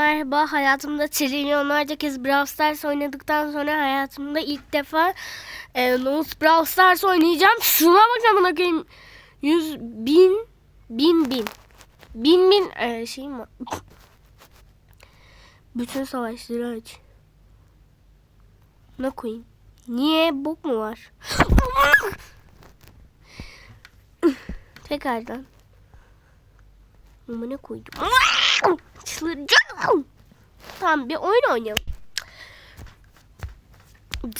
merhaba. Hayatımda trilyonlarca kez Brawl Stars oynadıktan sonra hayatımda ilk defa e, Nose Brawl Stars oynayacağım. Şuna bak amına koyayım. Yüz bin bin bin. Bin bin e, şeyim var. Bütün savaşları aç. Ne koyayım? Niye? Bok mu var? Tekrardan. Amına koydum. Çıldıracağım. Tamam bir oyun oynayalım.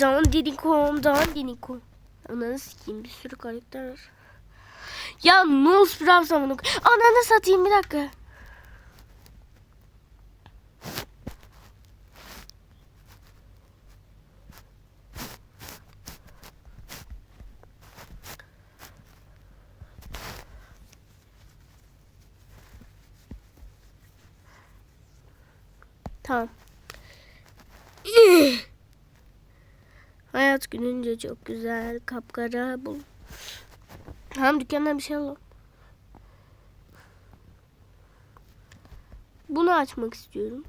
Dan dinikom, dan dinikom. Ananı sikeyim bir sürü karakter var. Ya Nosferatu amına koy- Ananı satayım bir dakika. Tamam. Hayat gününce çok güzel. Kapkara bul. Tamam dükkandan bir şey alalım. Bunu açmak istiyorum.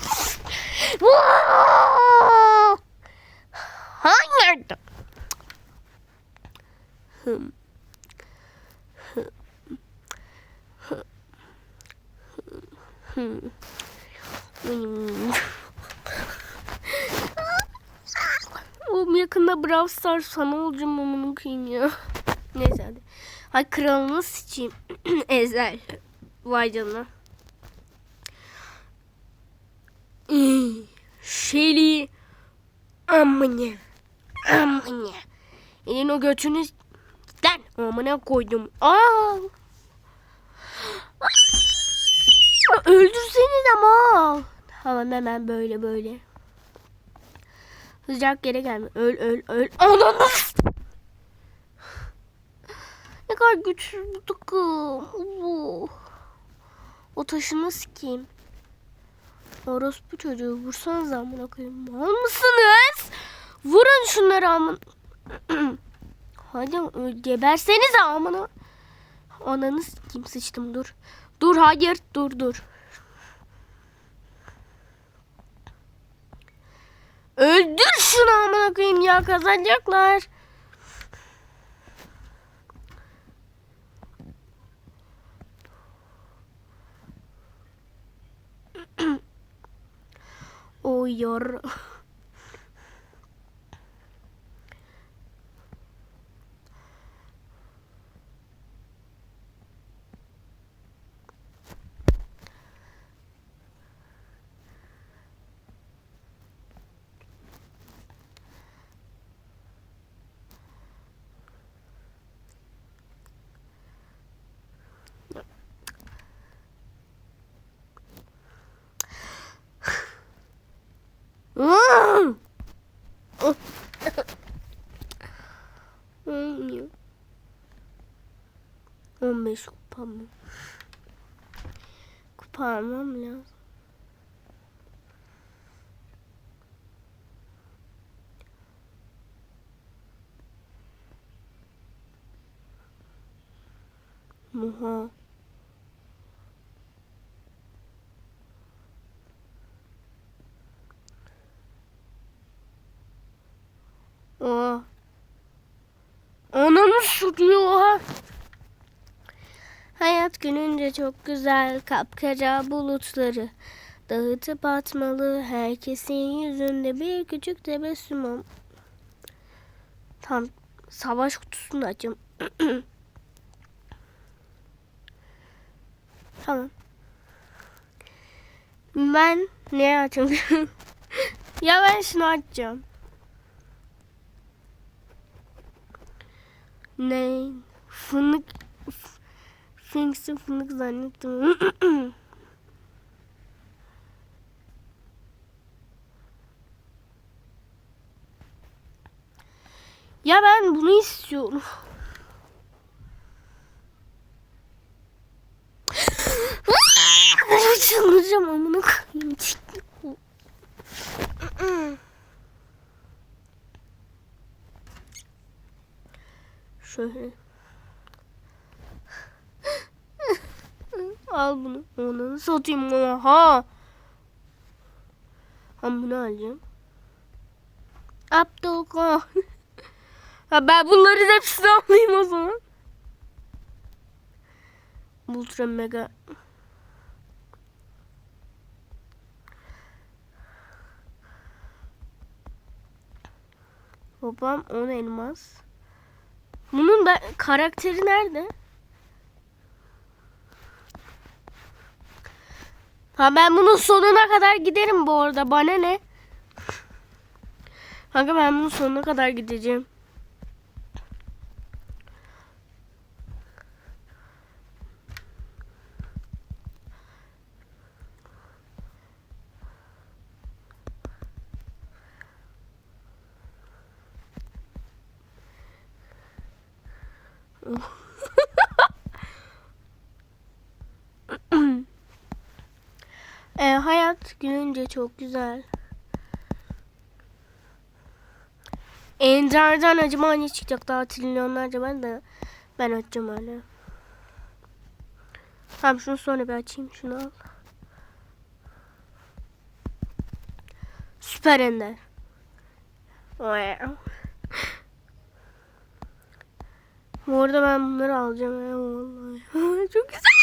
Hayır. Hım. Hmm. Oğlum yakında Brawl Stars sana olacağım amına koyayım ya. Neyse hadi. Hay kralını sıçayım. Ezel. Vay canına. Şeli. Amına. Amına. Elin o götünü lan amına koydum. Aa. Öldürseniz ama. Tamam hemen böyle böyle. Sıcak yere gelme. Öl öl öl. Ananı. Ne kadar güçsüz bu takım. Oo. O taşını sikeyim. Orospu çocuğu vursanız amına koyayım. Mal mısınız? Vurun şunları amın. Hadi geberseniz amına. Ananı sikeyim sıçtım dur. Dur hayır dur dur. Öldür şunu amına koyayım ya kazanacaklar. o yar. Hmm. Olmuyor. 15 kupa almam lazım. Muha. Oha. Ananı ha. Hayat gününce çok güzel kapkara bulutları dağıtıp atmalı herkesin yüzünde bir küçük tebessüm. Tam savaş kutusunu da açayım. tamam. Ben ne açayım? ya ben şunu açacağım. Ne? Fınık. F- Finks'i fınık zannettim. ya ben bunu istiyorum. Çıldıracağım amına koyayım. Şöyle. Al bunu. Onu satayım oha. Ben bunu alacağım. Abdülka. ha ben bunların hepsini alayım o zaman. Ultra mega. Babam 10 elmas. Bunun ben, karakteri nerede? Ha ben bunun sonuna kadar giderim bu arada. Bana ne? Kanka ben bunun sonuna kadar gideceğim. E, hayat gülünce çok güzel. Ender'den acaba ne çıkacak? Daha trilyonlarca ben de ben açacağım öyle. Tamam şunu sonra bir açayım. Şunu al. Süper Ender. Wow. Bu arada ben bunları alacağım ya vallahi. Çok güzel.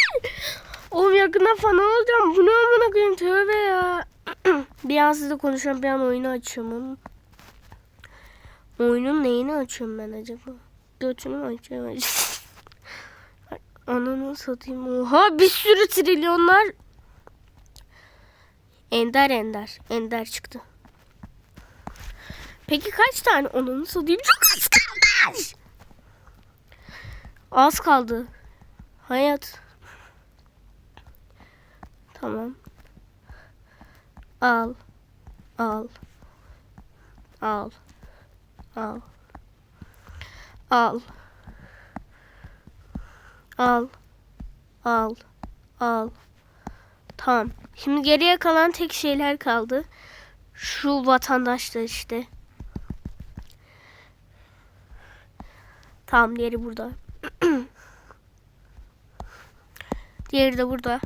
Oğlum yakında falan olacağım. Bu ne amına koyayım tövbe ya. bir an sizle konuşuyorum bir an oyunu açıyorum. Oyunun neyini açıyorum ben acaba? Götünü mü açıyorum? Ananı satayım. Oha bir sürü trilyonlar. Ender ender. Ender çıktı. Peki kaç tane ananı satayım? Çok az kaldı. Az kaldı. Hayat. Tamam. Al. Al. Al. Al. Al. Al. Al. Al. Tamam. Şimdi geriye kalan tek şeyler kaldı. Şu vatandaşlar işte. Tamam diğeri burada. diğeri de burada.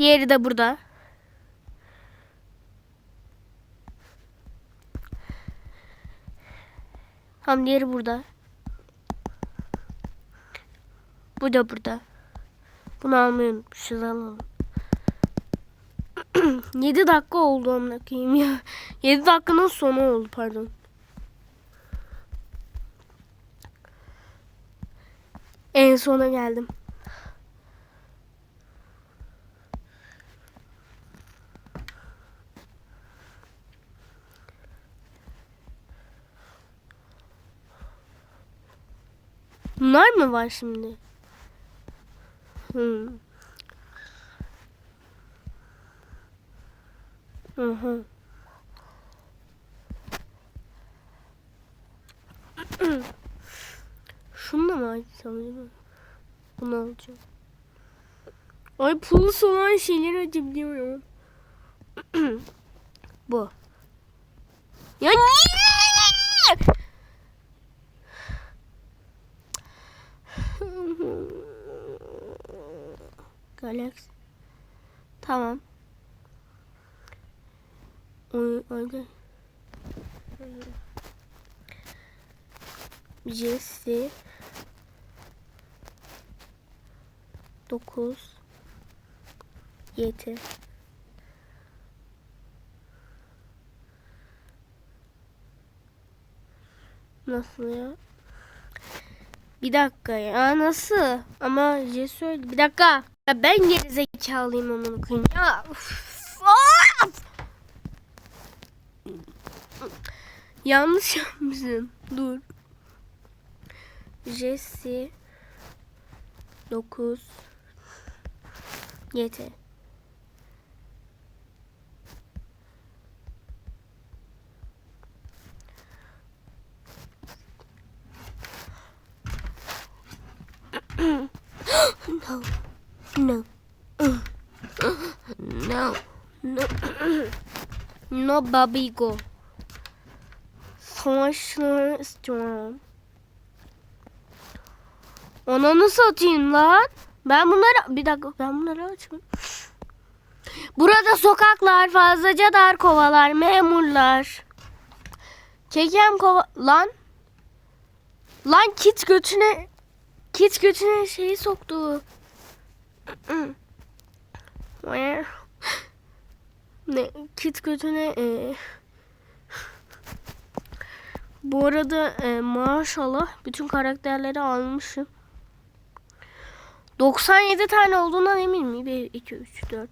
Diğeri de burada. Tam diğeri burada. Bu da burada. Bunu almayı unutmuşuz alalım. 7 dakika oldu amına koyayım ya. 7 dakikanın sonu oldu pardon. En sona geldim. Bunlar mı var şimdi? Hmm. Hı hı. Şunu da mı açsam acaba? Bunu alacağım. Ay plus olan şeyleri açabiliyorum. Bu. Ya niye? Galaxy. Tamam. Oy, öyle. Jesse 9 7 Nasıl ya? Bir dakika ya nasıl? Ama Jesse öyle. Bir dakika. Ya ben geri zekalıyım koyayım ya. Uf. Of! Yanlış yapmışım. Dur. Jesse 9 7 no no no no no babigo savaşları istiyorum Ananı satayım lan. Ben bunları bir dakika ben bunları açmadım. Burada sokaklar fazlaca dar kovalar memurlar. Kekem kova lan. Lan kit götüne kit götüne şeyi soktu. ne kit götüne e, bu arada e, maşallah bütün karakterleri almışım. 97 tane olduğundan eminim. 1, 2, 3, 4, 5,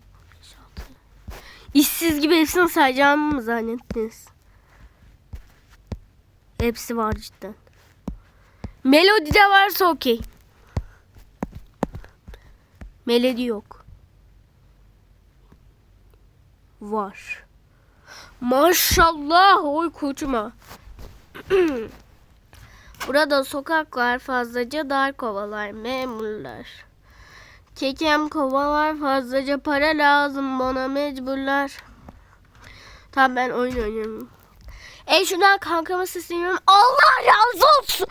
6. İşsiz gibi hepsini sayacağımı mı zannettiniz? Hepsi var cidden. Melodi de varsa okey. Melodi yok. Var. Maşallah oy koçuma. Burada sokaklar fazlaca dar kovalar memurlar. Kekem kovalar fazlaca para lazım bana mecburlar. Tamam ben oyun oynuyorum. E şuradan kankamı sesleniyorum. Allah razı olsun.